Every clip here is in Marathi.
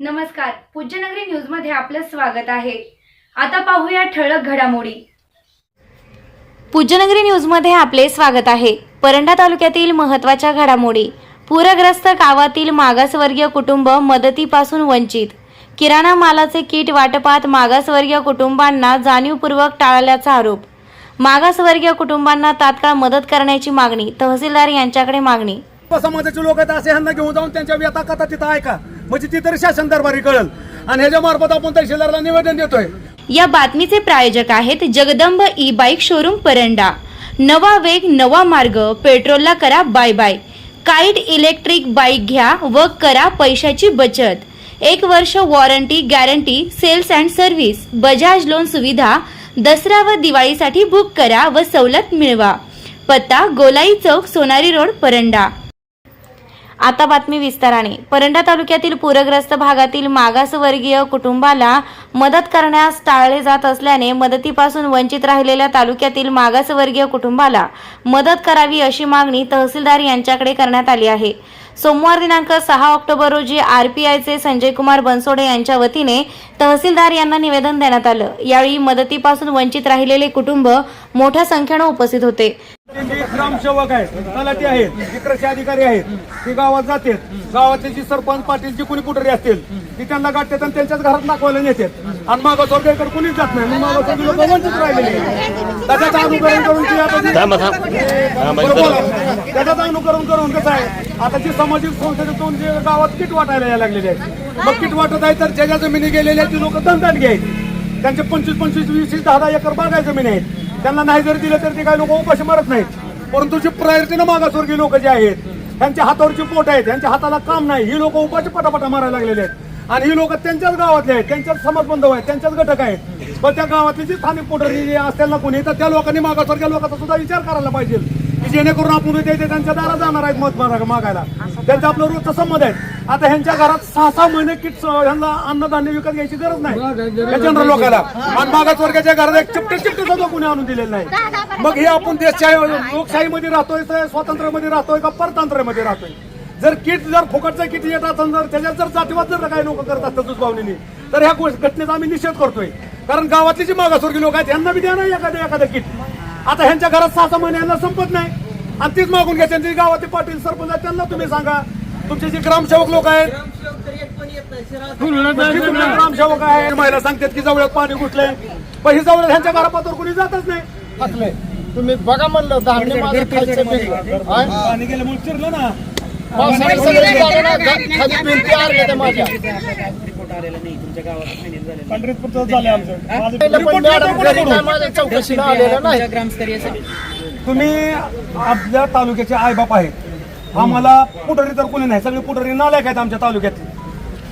नमस्कार. पूज्यनगरी न्यूजमध्ये आपलं स्वागत आहे. आता पाहूया ठळक घडामोडी. पूज्यनगरी न्यूजमध्ये आपले स्वागत आहे. परंडा तालुक्यातील महत्त्वाच्या घडामोडी. पूरग्रस्त गावातील मागासवर्गीय कुटुंब मदतीपासून वंचित. किराणा मालाचे किट वाटपात मागासवर्गीय कुटुंबांना जाणीवपूर्वक टाळल्याचा आरोप. मागासवर्गीय कुटुंबांना तात्काळ मदत करण्याची मागणी तहसीलदार यांच्याकडे मागणी. समाजाचे लोक आहेत असे ह्यांना घेऊन जाऊन त्यांच्या व्यथा कथा तिथं ऐका. म्हणजे ती तरी शासन दरबारी कळल. आणि ह्याच्या मार्फत आपण तहसीलदारला निवेदन देतोय. या बातमीचे प्रायोजक आहेत Jagdamb E bike showroom Paranda. नवा वेग नवा मार्ग पेट्रोलला करा bye bye kite electric bike घ्या व करा पैशाची बचत. एक वर्ष warranty guarantee sales and service Bajaj loan सुविधा दसरा व दिवाळीसाठी बुक करा व सवलत मिळवा. पत्ता गोलाई चौक सोनारी रोड परंडा. आता बातमी विस्ताराने. परंडा तालुक्यातील पूरग्रस्त भागातील मागासवर्गीय कुटुंबाला मदत करण्यास टाळले जात असल्याने मदतीपासून वंचित राहिलेल्या तालुक्यातील मागासवर्गीय कुटुंबाला मदत करावी अशी मागणी तहसीलदार यांच्याकडे करण्यात आली आहे. सोमवार दिनांक सहा ऑक्टोबर रोजी आरपीआयचे संजय कुमार बनसोडे यांच्या वतीने तहसीलदार यांना निवेदन देण्यात आलं. यावेळी मदतीपासून वंचित राहिलेले कुटुंब मोठ्या संख्येनं उपस्थित होते. जे ग्रामसेवक आहेत तलाठी आहेत जे कृषी अधिकारी आहेत ते गावात जातात. गावातले जी सरपंच पाटील जी कोणी कुठे असतील ती त्यांना गाठतात आणि त्यांच्याच घरात दाखवायला नेतात. आणि मागासवर्गीकडे कोणीच जात नाही. मग लोक वंचित राहिलेले आहेत. त्याच्याचं अनुकरण करून ती आता अनुकरण करून कसं आहे? आता जी सामाजिक संस्थेतून जे गावात किट वाटायला यायला लागलेले आहेत. मग किट वाटत आहे तर ज्या ज्या जमिनी गेलेल्या आहेत ती लोक दंडात घ्यायची. त्यांचे पंचवीस पंचवीस वीस वीस दहा दहा एकर बागाय जमीन आहेत. त्यांना नाही जर दिलं तर ते काही लोक उपाशी मरत नाहीत. परंतु जी प्रायोरिटीनं मागासवर्गीय लोक जे आहेत त्यांच्या हातावरची पोट आहेत त्यांच्या हाताला काम नाही. ही लोक उपाशी पटापटा मारायला लागलेले आहेत. आणि ही लोक त्यांच्याच गावातले आहेत त्यांच्याच समाज बांधव आहेत त्यांच्याच घटक आहेत. पण त्या गावातले जी स्थानिक पोटरी जे असतील ना कोणी तर त्या लोकांनी मागासवर्गीय लोकांचा सुद्धा विचार करायला पाहिजे. की जेणेकरून आपण उद्या त्यांच्या दारात जाणार आहेत मत मागायला. त्यांचं आपलं रोजचं संमत आहे. आता ह्यांच्या घरात सहा सहा महिने किट ह्यांना अन्नधान्य विकत घ्यायची गरज नाही. या जनरल लोकांना आणि मागास वर्गाच्या घरात एक चिपटे चिपटे सुद्धा कोणी आणून दिलेलं नाही. मग हे आपण देशशाही लोकशाहीमध्ये राहतोय तर स्वातंत्र्यामध्ये राहतोय का परतंत्र्यामध्ये राहतोय? जर किट जर फुकटचं किट येत असेल जर त्याच्यात जर जातीवाद जर काही लोक करत असतात दुष्भावनीने तर ह्या गोष्ट- घटनेचा आम्ही निषेध करतोय. कारण गावातली जी मागासवर्गीय लोक आहेत यांना बी द्या ना एखादं एखादं किट. आता ह्यांच्या घरात सहा सहा महिने यांना संपत नाही. आणि तीच मागून घ्या त्यांचे गावाचे पाटील सरपंच आहेत त्यांना तुम्ही सांगा. तुमचे जे ग्रामसेवक लोक आहेत ग्रामसेवक आहे महिला सांगतात की जवळ्यात पाणी घुसलंय पण ही जवळ ह्यांच्या घरापातूर कोणी जातच नाही असले तुम्ही बघा म्हणलं पाणी गेल्यामुळे चिरलं ना ग्रामस्तरीय तुम्ही आपल्या तालुक्याचे आईबाप आहेत आम्हाला पुढारी तर कोणी नाही. सगळे पुढारी नालायक आहेत आमच्या तालुक्यातले.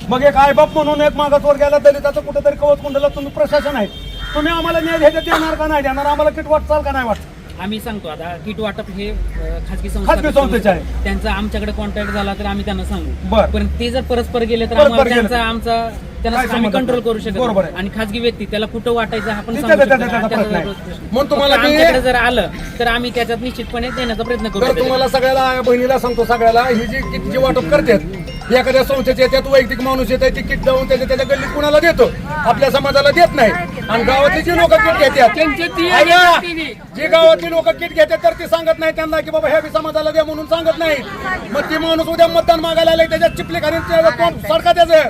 मग एक आईबाप म्हणून एक मागासवर्गाला दलिताचं कुठेतरी कवच कुंडला तुम्ही प्रशासन आहे. तुम्ही आम्हाला न्याय ह्याच्यात देणार का नाही देणार? आम्हाला किट वाटचाल का नाही वाटत आम्ही सांगतो आता किट वाटप हे अ, खाजगी खाजगी संस्थेचे आहे. त्यांचा आमच्याकडे कॉन्टॅक्ट झाला तर आम्ही त्यांना सांगू. बरं. पण ते जर परस्पर गेले तर परस्पर आम्हाला गेले. त्यांचा आमचा संबंध? कंट्रोल करू शकत बरोबर. आहे. आणि खाजगी व्यक्ती त्याला कुठं वाटायचं हा पण ठीक सांगू आहे, शकत त्याचा- नाही. त्याचा त्याचा प्रश्न प्रश्न. म्हणून तुम्हाला फक्त ते- आमच्याकडे जर आलं तर आम्ही त्याच्यात निश्चितपणे देण्याचा प्रयत्न करू तर. तुम्हाला सगळ्याला बहिणीला सांगतो सगळ्याला ही जी किट जी वाटप करतात एखाद्या संस्थेचे येतात वैयक्तिक माणूस येत ती किट जाऊन त्याच्या त्याच्या गल्लीत कुणाला देतो आपल्या समाजाला देत नाही आणि गावातली जी लोक किट घेतात ऐका, जी गावातली लोक किट घेतात तर ती सांगत नाही त्यांना की बाबा ह्या बी समाजाला द्या म्हणून सांगत नाही मग ती माणूस उद्या मतदान मागायला आले त्याच्यात चिपली खाली सडका त्याचं